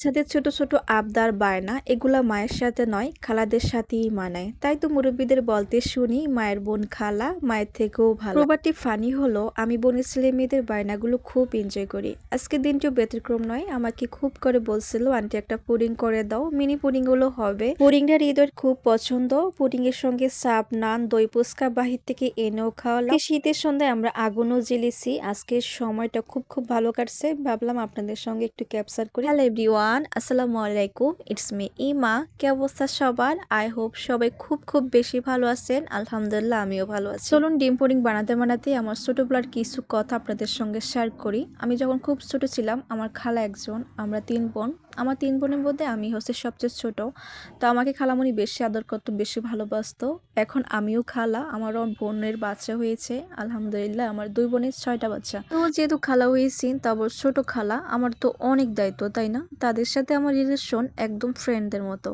বাচ্চাদের ছোট ছোট আবদার বায়না এগুলা মায়ের সাথে নয়, খালাদের সাথেই মানায়। তাই তো মুরব্বীদের বলতে শুনি, মায়ের বোন খালা, মায়ের থেকেও ভালো। প্রবারটি ফানি হলো, আমি বোনের ছেলে মেয়েদের বায়নাগুলো খুব এনজয় করি। আজকে দিনটিও ব্যতিক্রম নয়, আমাকে খুব করে বলছিল, আন্টি, একটা পুডিং করে দাও। মিনি পুডিংগুলো হবে। পুডিংটা হৃদয়ের খুব পছন্দ। পুডিং এর সঙ্গে সাপ, নান, দই পুস্কা বাহির থেকে এনেও খাওয়ালাম। শীতের সন্ধ্যায় আমরা আগুনও জ্বেলেছি। আজকের সময়টা খুব খুব ভালো কাটছে। ভাবলাম আপনাদের সঙ্গে একটু ক্যাপচার করি। Hello everyone! আসসালামু আলাইকুম। ইটস মি ইমা কি অবস্থা সবার? আই হোপ সবাই খুব খুব বেশি ভালো আছেন। আলহামদুলিল্লাহ, আমিও ভালো আছি। চলুন ডিম বানাতে বানাতে আমার ছোটবেলার কিছু কথা আপনাদের সঙ্গে শেয়ার করি। আমি যখন খুব ছোট ছিলাম, আমার খালা একজন, আমরা তিন বোন। আমার তিন বোনের মধ্যে আমি হচ্ছে সবচেয়ে ছোট। তো আমাকে খালামণি বেশি আদর করতো, বেশি ভালোবাসতো। এখন আমিও খালা, আমারও বোনের বাচ্চা হয়েছে, আলহামদুলিল্লাহ আমার দুই বোনের ছয়টা বাচ্চা। তো যেহেতু খালা হয়েছি তারপর ছোট খালা, আমার তো অনেক দায়িত্ব, তাই না? তাদের সাথে আমার রিলেশন একদম ফ্রেন্ডদের মতো।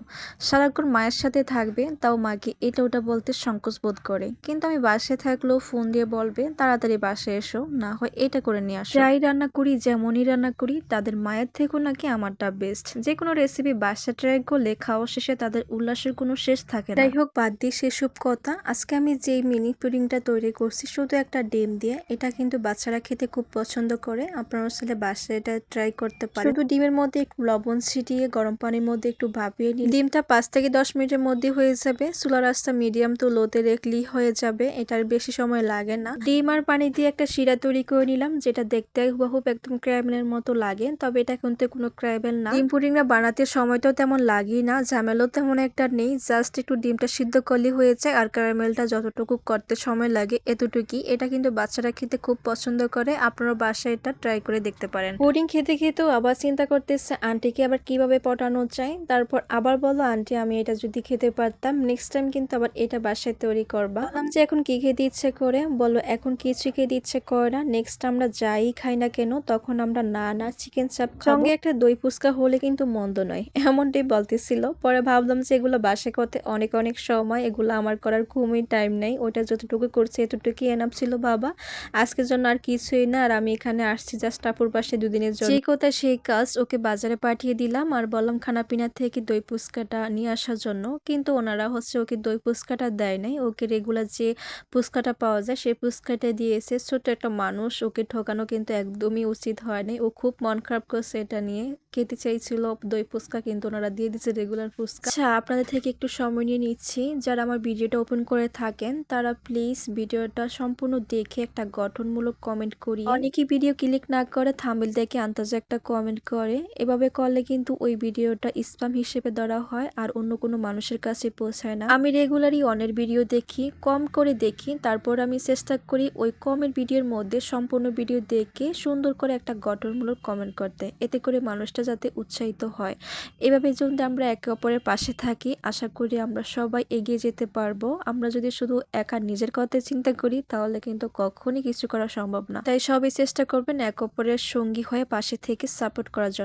সারাক্ষণ মায়ের সাথে থাকবে, তাও মাকে এটা ওটা বলতে সংকোচ বোধ করে। কিন্তু আমি বাসায় থাকলেও ফোন দিয়ে বলবে, তাড়াতাড়ি বাসায় এসো, না হয় এটা করে নিয়ে আসো। যাই রান্না করি, যেমনই রান্না করি, তাদের মায়ের থেকেও নাকি আমারটা বেস্ট যে কোনো রেসিপি বাসা ট্রাই করলে খাওয়া শেষে তাদের উল্লাসের কোনো শেষ থাকে না। যাই হোক বাদ দিয়ে সেসব কথা। আজকে আমি যেই মিনি পুডিংটা তৈরি করছি শুধু একটা ডিম দিয়ে এটা কিন্তু বাচ্চারা খেতে খুব পছন্দ করে। আপনারা আসলে বাসায় এটা ট্রাই করতে পারেন। শুধু ডিমের মধ্যে একটু লবণ ছিটিয়ে গরম পানির মধ্যে একটু ভাপিয়ে নিন ডিমটা পাঁচ থেকে দশ মিনিটের মধ্যে হয়ে যাবে। চুলা রাস্তা মিডিয়াম তো লোতে রেখলেই হয়ে যাবে। এটার বেশি সময় লাগে না। ডিম আর পানি দিয়ে একটা শিরা তৈরি করে নিলাম যেটা দেখতে হুবাহুব একদম ক্র্যাবেলের মতো লাগে তবে এটা কিন্তু কোনো ক্র্যাবেল না। ডিম পুডিংটা বানাতে সময়টাও তেমন লাগেই না ঝামেলাও তেমন একটা নেই। জাস্ট একটু ডিমটা সিদ্ধ করলে হয়ে যায় আর ক্যারামেলটা যতটুকু করতে সময় লাগে এতটুকুই। এটা কিন্তু বাচ্চারা খেতে খুব পছন্দ করে আপনারা বাসায় এটা ট্রাই করে দেখতে পারেন। পুডিং খেতে খেতেও আবার চিন্তা করতেছে আন্টিকে আবার কীভাবে পটানো যায়? তারপর আবার বলো আন্টি আমি এটা যদি খেতে পারতাম নেক্সট টাইম কিন্তু আবার এটা বাসায় তৈরি করবা। বললাম যে এখন কি খেতে ইচ্ছে করে? বলো এখন কিছু খেতে ইচ্ছে করে না নেক্সট আমরা যাই খাই না কেন তখন আমরা না না চিকেন চাপ সঙ্গে একটা দই ফুচকা হলে কিন্তু মন্দ নয়। এমনটাই বলতেছিল। পরে ভাবলাম যে এগুলো বাসে করতে অনেক অনেক সময়, এগুলো আমার করার খুবই টাইম নেই। ওটা যতটুকু করছে এতটুকুই এনাম ছিল, বাবা। আজকের জন্য আর কিছুই না, আর আমি এখানে আসছি জাস্ট টাপুর পাশে দুদিনের জন্য। যে কথা সেই কাজ, ওকে বাজারে পাঠিয়ে দিলাম আর বললাম খানাপিনা থেকে দই ফুচকাটা নিয়ে আসার জন্য। কিন্তু ওনারা হচ্ছে ওকে দই ফুচকাটা দেয় নাই। ওকে রেগুলার যে ফুচকাটা পাওয়া যায়, সেই ফুচকাটা দিয়েছে ছোট একটা মানুষ ওকে ঠকানো কিন্তু একদমই উচিত হয়নি ও খুব মন খারাপ করছে এটা নিয়ে। খেতে চাইছিল, দই ফুচকা কিন্তু ওনারা দিয়ে দিচ্ছে রেগুলার ফুচকা। আচ্ছা আপনাদের থেকে একটু সময় নিয়ে নিচ্ছি। যারা আমার ভিডিওটা ওপেন করে থাকেন, তারা প্লিজ ভিডিওটা সম্পূর্ণ দেখে একটা গঠনমূলক কমেন্ট করি অনেকেই ভিডিও ক্লিক না করে থাম্বেল দেখে আন্দাজে একটা কমেন্ট করে। এভাবে করলে কিন্তু ওই ভিডিওটা স্প্যাম হিসেবে ধরা হয় আর অন্য কোনো মানুষের কাছে পৌঁছায় না। আমি রেগুলারই অনের ভিডিও দেখি, কম করে দেখি, তারপর আমি চেষ্টা করি ওই কমের ভিডিওর মধ্যে সম্পূর্ণ ভিডিও দেখে সুন্দর করে একটা গঠনমূলক কমেন্ট করতে। এতে করে মানুষটা যাতে উৎসাহিত হয়। এভাবে যদি আমরা একে অপরের পাশে থাকি, আশা করি আমরা সবাই এগিয়ে যেতে পারব। আমরা যদি শুধু একা নিজের কথা চিন্তা করি, তাহলে কিন্তু কখনই কিছু করা সম্ভব না। তাই সবাই চেষ্টা করবেন একে অপরের সঙ্গী হয়ে পাশে থেকে সাপোর্ট করার জন্য।